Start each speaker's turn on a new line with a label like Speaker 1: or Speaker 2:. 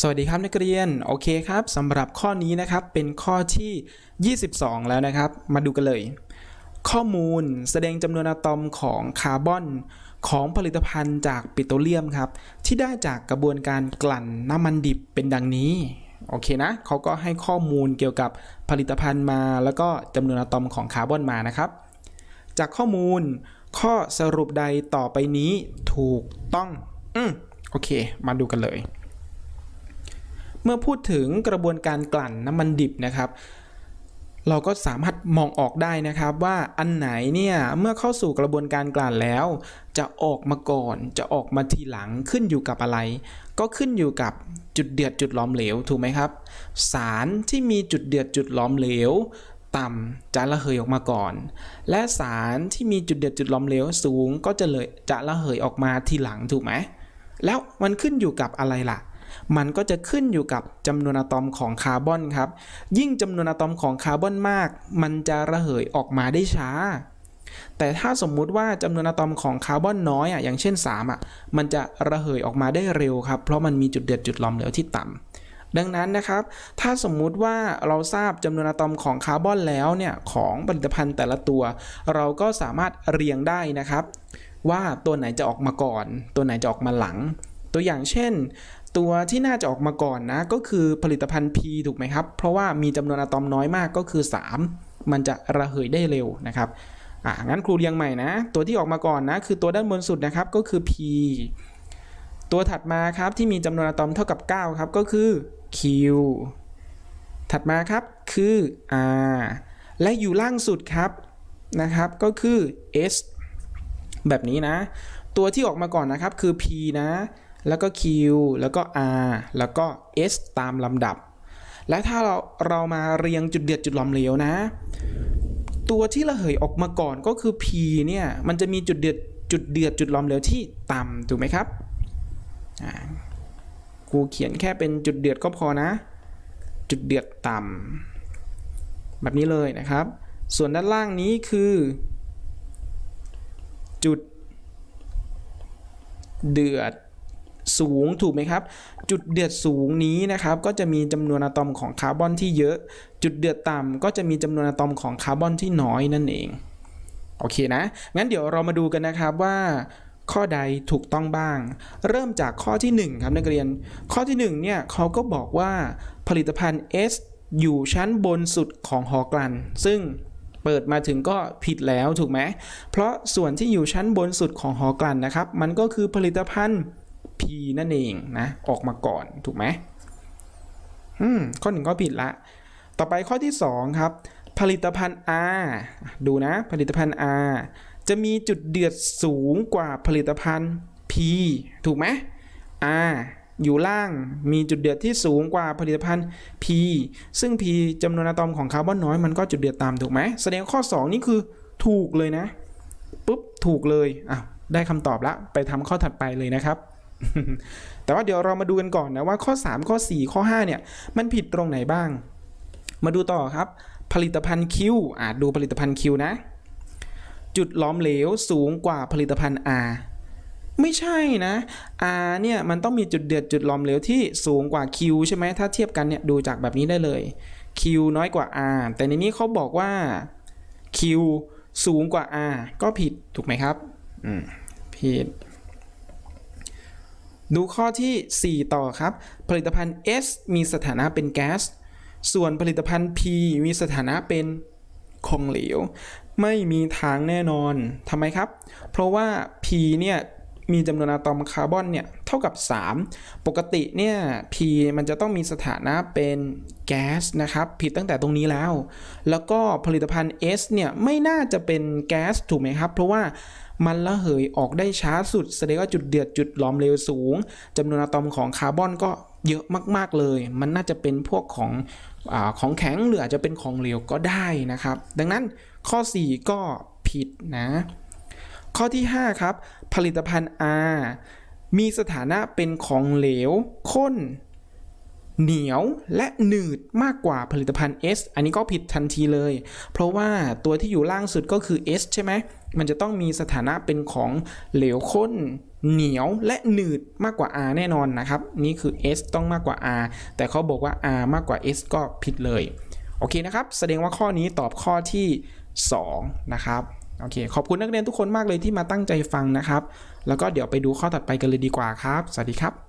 Speaker 1: สวัสดีครับนักเรียน โอเคครับสำหรับข้อนี้นะครับเป็นข้อที่ 22 แล้วนะครับ มาดูกันเลย ข้อมูลแสดงจำนวนอะตอมของคาร์บอนของผลิตภัณฑ์จากปิโตรเลียมครับ ที่ได้จากกระบวนการกลั่นน้ำมันดิบเป็นดังนี้ โอเคนะเขาก็ให้ข้อมูลเกี่ยวกับผลิตภัณฑ์มา แล้วก็จำนวนอะตอมของคาร์บอนมานะครับ จากข้อมูลข้อสรุปใดต่อไปนี้ถูกต้อง อืมโอเค มาดูกันเลย เมื่อพูดถึงกระบวนการกลั่นน้ำมันดิบนะครับ เราก็สามารถมองออกได้นะครับว่าอันไหนเนี่ยเมื่อเข้าสู่กระบวนการกลั่นแล้ว จะออกมาก่อนจะออกมาทีหลังขึ้นอยู่กับอะไร ก็ขึ้นอยู่กับจุดเดือดจุดหลอมเหลวถูกไหมครับ สารที่มีจุดเดือดจุดหลอมเหลวต่ำจะระเหยออกมาก่อน และสารที่มีจุดเดือดจุดหล้อมเหลวสูงก็จะเลยจะระเหยออกมาทีหลังถูกไหม แล้วมันขึ้นอยู่กับอะไรล่ะ มันก็จะขึ้นอยู่กับจำนวนอะตอมของคาร์บอนครับ ยิ่งจำนวนอะตอมของคาร์บอนมาก มันจะระเหยออกมาได้ช้า แต่ถ้าสมมุติว่าจำนวนอะตอมของคาร์บอนน้อยอะอย่างเช่น3อะมันจะระเหยออกมาได้เร็วครับ เพราะมันมีจุดเดือดจุดหลอมเหลวที่ต่ำดังนั้นนะครับ ถ้าสมมุติว่าเราทราบจำนวนอะตอมของคาร์บอนแล้วเนี่ยของผลิตภัณฑ์แต่ละตัว เราก็สามารถเรียงได้นะครับ ว่าตัวไหนจะออกมาก่อน ตัวไหนจะออกมาหลัง ตัวอย่างเช่น ตัวที่น่าจะออกมาก่อนนะ ก็คือผลิตภัณฑ์ P ถูกไหมครับ เพราะว่ามีจำนวนอะตอมน้อยมากก็คือ 3 มันจะระเหยได้เร็วนะครับอ่างั้นครูเรียงใหม่นะ ตัวที่ออกมาก่อนนะ คือตัวด้านบนสุดนะครับก็คือ P ตัวถัดมาครับที่มีจำนวนอะตอมเท่ากับ 9 ครับก็คือ Q ถัดมาครับคือ R และอยู่ล่างสุดครับนะครับก็คือ S แบบนี้นะ ตัวที่ออกมาก่อนนะครับคือ P นะ แล้วก็ Q แล้วก็ R แล้วก็ S ตามลำดับ และถ้าเราเรามาเรียงจุดเดือดจุดหลอมเหลวนะ ตัวที่ระเหยออกมาก่อนก็คือ P เนี่ยมันจะมีจุดเดือดจุดเดือดจุดหลอมเหลวที่ต่ำถูกไหมครับกูเขียนแค่เป็นจุดเดือดก็พอนะ จุดเดือดต่ำแบบนี้เลยนะครับ ส่วนด้านล่างนี้คือ จุดเดือด สูงถูกไหมครับ จุดเดือดสูงนี้นะครับก็จะมีจำนวนอะตอมของคาร์บอนที่เยอะ จุดเดือดต่ำก็จะมีจำนวนอะตอมของคาร์บอนที่น้อยนั่นเองโอเคนะ งั้นเดี๋ยวเรามาดูกันนะครับว่าข้อใดถูกต้องบ้าง เริ่มจากข้อที่ 1 ครับนักเรียน ข้อที่1เนี่ยเขาก็บอกว่าผลิตภัณฑ์ S อยู่ชั้นบนสุดของหอกลัน ซึ่งเปิดมาถึงก็ผิดแล้วถูกไหม เพราะส่วนที่อยู่ชั้นบนสุดของหอกลันนะครับ มันก็คือผลิตภัณฑ์ P นั่นเองนะ ออกมาก่อนถูกไหมอืมข้อหนึ่งก็ผิดละ ต่อไปข้อที่ 2 ครับ ผลิตภัณฑ์ R ดูนะ ผลิตภัณฑ์ R จะมีจุดเดือดสูงกว่าผลิตภัณฑ์ P ถูกไหม R อยู่ล่างมีจุดเดือดที่สูงกว่าผลิตภัณฑ์ P ซึ่ง P จำนวนอะตอมของคาร์บอนน้อยมันก็จุดเดือดตามถูกไหม แสดงข้อ 2 นี่คือถูกเลยนะ ปุ๊บ ถูกเลย อะ ได้คำตอบละไปทำข้อถัดไปเลยนะครับ แต่ว่าเดี๋ยวเรามาดูกันก่อนนะว่าข้อ 3 ข้อ 4 ข้อ 5 เนี่ย มันผิดตรงไหนบ้าง มาดูต่อครับ ผลิตภัณฑ์ Q อะดูผลิตภัณฑ์ Q นะ จุดหล้อมเหลวสูงกว่าผลิตภัณฑ์ R ไม่ใช่นะ R เนี่ยมันต้องมีจุดเดือดจุดหล้อมเหลวที่สูงกว่า Q ใช่ไหมถ้าเทียบกันเนี่ยดูจากแบบนี้ได้เลย Q น้อยกว่า R แต่ในนี้เขาบอกว่า Q สูงกว่า R ก็ผิดถูกไหมครับ อืม ผิด ดูข้อที่ 4 ต่อครับ ผลิตภัณฑ์ S มีสถานะเป็นแก๊ส ส่วนผลิตภัณฑ์ P มีสถานะเป็นของเหลว ไม่มีทางแน่นอนทำไมครับ เพราะว่า P เนี่ย มีจำนวนอะตอมคาร์บอนเนี่ยเท่ากับ 3 ปกติเนี่ย P มันจะต้องมีสถานะเป็นแก๊สนะครับ ผิดตั้งแต่ตรงนี้แล้ว แล้วก็ผลิตภัณฑ์ S เนี่ย ไม่น่าจะเป็นแก๊สถูกไหมครับ เพราะว่ามันระเหยออกได้ช้าสุดแสดงว่าจุดเดือดจุดหลอมเหลวสูงจำนวนอะตอมของคาร์บอนก็เยอะมาก ๆ เลย มันน่าจะเป็นพวกของอของแข็งหรืออาจจะเป็นของเหลวก็ได้นะครับ ดังนั้นข้อ 4 ก็ผิดนะ ข้อที่ 5 ครับ ผลิตภัณฑ์ R มีสถานะเป็นของเหลว ข้น เหนียวและหนืดมากกว่าผลิตภัณฑ์ S อันนี้ก็ผิดทันทีเลย เพราะว่าตัวที่อยู่ล่างสุดก็คือ S ใช่ไหม มันจะต้องมีสถานะเป็นของเหลวข้น เหนียวและหนืดมากกว่า R แน่นอนนะครับ นี่คือ S ต้องมากกว่า R แต่เขาบอกว่า R มากกว่า S ก็ผิดเลย โอเคนะครับ แสดงว่าข้อนี้ตอบข้อที่ 2 นะครับ โอเค ขอบคุณนักเรียนทุกคนมากเลยที่มาตั้งใจฟังนะครับ แล้วก็เดี๋ยวไปดูข้อถัดไปกันเลยดีกว่าครับ สวัสดีครับ